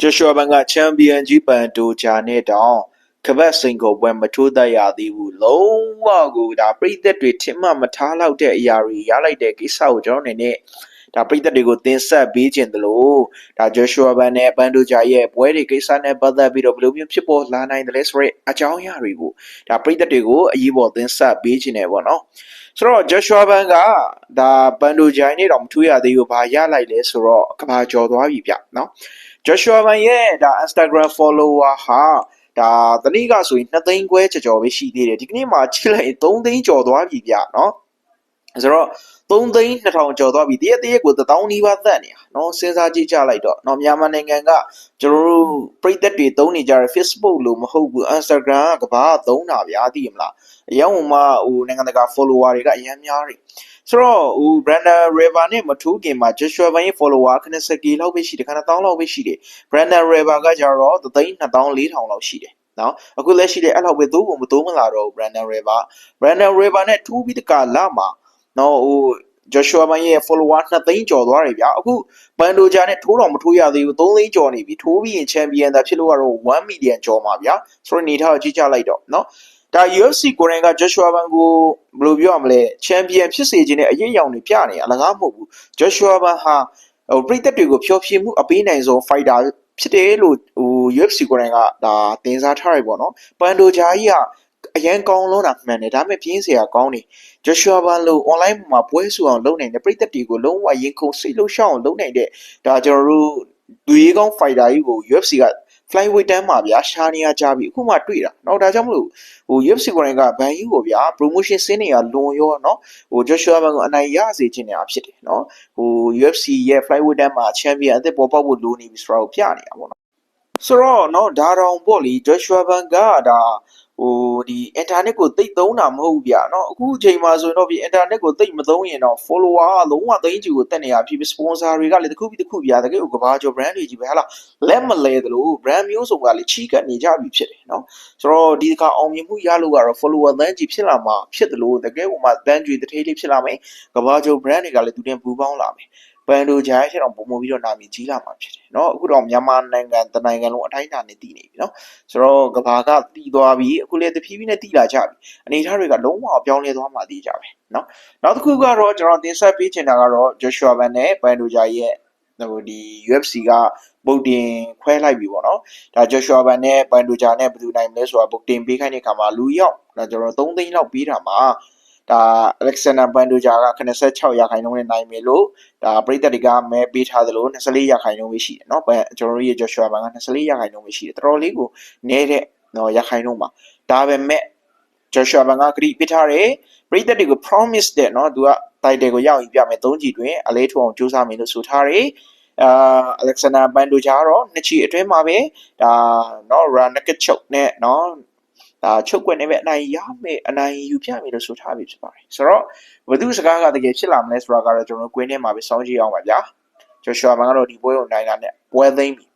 ဂျေရှွာဘန်ကချန်ပီယံကြီးပန်တိုဂျာနဲ့တောင်ကပတ်စိန်ကိုပွဲမထိုးတတ်ရသေးဘူးလုံးဝကိုဒါပြိသက်တွေထင်မှမထားလောက်တဲ့အရာတွေရလိုက်တဲ့ကိစ္စကိုကျွန်တော်အနေနဲ့ဒါပြိသက်တွေကိုသင်ဆက်ပေးခြင်းတလို့ဒါဂျေရှွာဘန်နဲ့ပန်တိုဂျာရဲ့ပွဲတွေကိစ္စနဲ့ပတ်သက်ပြီးတော့ဘယ်လိုမျိုးဖြစ်ပေါ်လာနိုင်တယ်လဲဆိုရဲအကြောင်းအရာတွေကိုဒါပြိသက်တွေကိုအရေးပေါ်သင်ဆက်ပေးခြင်းနဲ့ပေါ့နော်ဆိုတော့ဂျေရှွာဘန်ကဒါပန်တိုဂျာနဲ့တော့မထူးရသေးဘူးဘာရလိုက်လဲဆိုတော့ကဘာကျော်သွားပြီဗျနော် Joshua Van ရဲ့ဒါ Instagram follower ဟာဒါတနည်းကဆိုရင်2သိန်းခွဲကျော်ကျော်ပဲရှိသေးတယ်ဒီကနေ့မှကြည့်လိုက်ရင်3သိန်းကျော်သွားပြီဗျเนาะ ဆိုတော့3သိန်း2000ကျော်သွားပြီတရက်တရက်ကို1000နီးပါးသက်နေတာเนาะစဉ်းစားကြည့်ကြလိုက်တော့เนาะမြန်မာနိုင်ငံကကျွန်တော်တို့ပြည်သက်တွေသုံးနေကြတဲ့ Facebook လို့မဟုတ်ဘူး Instagram ကကဘာသုံးတာဗျာသိရမလားအရင်ကမှဟိုနိုင်ငံတကာ follower တွေကအများများတယ်ဆိုတော့ဟို Brandon River နဲ့မထူးခင်မှာ Joshua Van ရဲ့ follower 90k လောက်ပဲရှိတယ်ခဏ1000လောက်ပဲရှိတယ် Brandon River ကကြတော့324,000လောက်ရှိတယ်နော်အခုလက်ရှိတဲ့အဲ့လောက်ပဲသိုးဖို့မသိုးမလာတော့ဘူး Brandon River Brandon River နဲ့ထူးပြီးတကလာမှာ နော်ဟို Joshua Van ရဲ့ follower 2သိန်းကျော်သွားတယ်ဗျာအခု Bandoja နဲ့ထိုးတော့မထိုးရသေးဘူး3သိန်းကျော်နေပြီထိုးပြီးရင် champion သာဖြစ်လို့ကတော့1 million ကျော်မှာဗျာဆိုတော့နေထားကိုကြည့်ကြလိုက်တော့နော်ဒါ UFC ကိုရင်က Joshua Van ကိုဘယ်လိုပြောရမလဲ champion ဖြစ်စေခြင်းနဲ့အရေးအယောင်တွေပြနေအလကားမဟုတ်ဘူး Joshua Van ဟာဟိုပြည်သက်တွေကိုဖျော်ဖြေမှုအပေးနိုင်ဆုံး fighter ဖြစ်တယ်လို့ဟို UFC ကိုရင်ကဒါတင်စားထားရပေါ့နော်ပန်ဒိုဂျာကြီးက အရန်ကောင်းလုံးတာမှန်တယ်ဒါပေမဲ့ပြင်းစရာကောင်းတယ် Joshua Van လို့ online မှာပွဲစုအောင်လုပ်နိုင်တဲ့ပြည်သက်တွေကိုလုံးဝရင်ခုန်စိတ်လှုပ်ရှားအောင်လုပ်နိုင်တဲ့ဒါကျွန်တော်တို့လူရေးကောင်း fighter ကြီးကို UFC က flyweight တန်းမှာဗျာရှာနေရကြပြီအခုမှတွေ့တာเนาะဒါကြောင့်မလို့ဟို UFC ကိုရင်ကဘန်ယူကိုဗျာ promotion စင်းနေရလွန်ရောเนาะဟို Joshua Van ကိုအနိုင်ရစေခြင်းနေတာဖြစ်တယ်เนาะဟို UFC ရဲ့ flyweight တန်းမှာ champion အသစ်ပေါ်ပေါက်ဖို့လိုနေပြီဆိုတာကိုပြနေတာပေါ့နော် ဆိုတော့เนาะဒါတောင်ပေါ့လေ Joshua Van ကဒါဟိုဒီ internet ကိုသိပ်သုံးတာမဟုတ်ဘူးဗျာเนาะအခုအချိန်မှာဆိုရင်တော့ဒီ internet ကိုသိပ်မသုံးရင်တော့ follower ကလုံးဝသိန်းချီကိုတက်နေရဖြစ်ပြီး sponsor တွေကလည်းတစ်ခုပြီးတစ်ခုဗျာတကယ်ကိုကဘာကျော် brand တွေကြီးပဲဟာလားလက်မလဲသလို brand မျိုးစုံကလည်းချီးကပ်နေကြပြီဖြစ်တယ်เนาะဆိုတော့ဒီကအောင်မြင်မှုရလို့ကတော့ follower တန်းကြီးဖြစ်လာမှာဖြစ်တယ်လို့တကယ်ကိုမှတန်းကြီးတစ်ထေးလေးဖြစ်လာမယ်ကဘာကျော် brand တွေကလည်းသူတင်ပူပေါင်းလာမယ် ပန်ဒိုဂျာရဲ့ချက်တော့ပုံမပြီးတော့နာမည်ကြီးလာမှာဖြစ်တယ်เนาะအခုတော့မြန်မာနိုင်ငံတနိုင်ငံလုံးအတိုင်းအတာနဲ့တည်နေပြီเนาะဆိုတော့ကဘာကတည်သွားပြီအခုလည်းတဖြည်းဖြည်းနဲ့တည်လာကြပြီအနေအထားတွေကလုံးဝပြောင်းလဲသွားမှတည်ကြပဲเนาะနောက်တစ်ခုကတော့ကျွန်တော်တင်ဆက်ပေးချင်တာကတော့ Joshua Van နဲ့ပန်ဒိုဂျာရဲ့ဟိုဒီ UFC ကပုတ်တင်ခွဲလိုက်ပြီပေါ့နော်ဒါ Joshua Van နဲ့ပန်ဒိုဂျာနဲ့ဘယ်သူနိုင်မလဲဆိုတာပုတ်တင်ပေးခိုင်းတဲ့ခါမှာလူရောက်ဒါကျွန်တော်3သိန်းလောက်ပေးတာမှာ ဒါ Alexander Pandoja က86ရာခိုင်နှုန်းနဲ့နိုင်မယ်လို့ဒါပရိသတ်တွေကမဲပေးထားသလို24ရာခိုင်နှုန်းပဲရှိတယ်เนาะကျွန်တော်တို့ရဲ့ Joshua Van က24ရာခိုင်နှုန်းပဲရှိတယ်တော်တော်လေးကိုနည်းတဲ့နော်ရာခိုင်နှုန်းပါဒါပေမဲ့ Joshua Van ကဂရိပစ်ထားတယ်ပရိသတ်တွေကို promise တဲ့เนาะသူက title ကိုရောက်ရင်ပြမယ်၃ကြည်တွင်အလေးထုံအောင်ကြိုးစားမယ်လို့ဆိုထားတယ်အာ Alexander Pandoja ကတော့နှစ်ချီအတွင်းမှာပဲဒါเนาะ run naked choke နဲ့เนาะ ဒါချုပ်ကွက်နေပဲအနိုင်ရမယ်အနိုင်ယူပြမယ်လို့ဆိုထားပြီဖြစ်ပါတယ်ဆိုတော့ဘယ်သူစကားကတကယ်ဖြစ်လာမလဲဆိုတာကတော့ကျွန်တော်တို့ကွင်းထဲမှာပဲစောင့်ကြည့်အောင်ပါဗျာ Joshua မန်ကတော့ဒီပွဲကိုနိုင်တာနဲ့ပွဲသိမ်းပြီ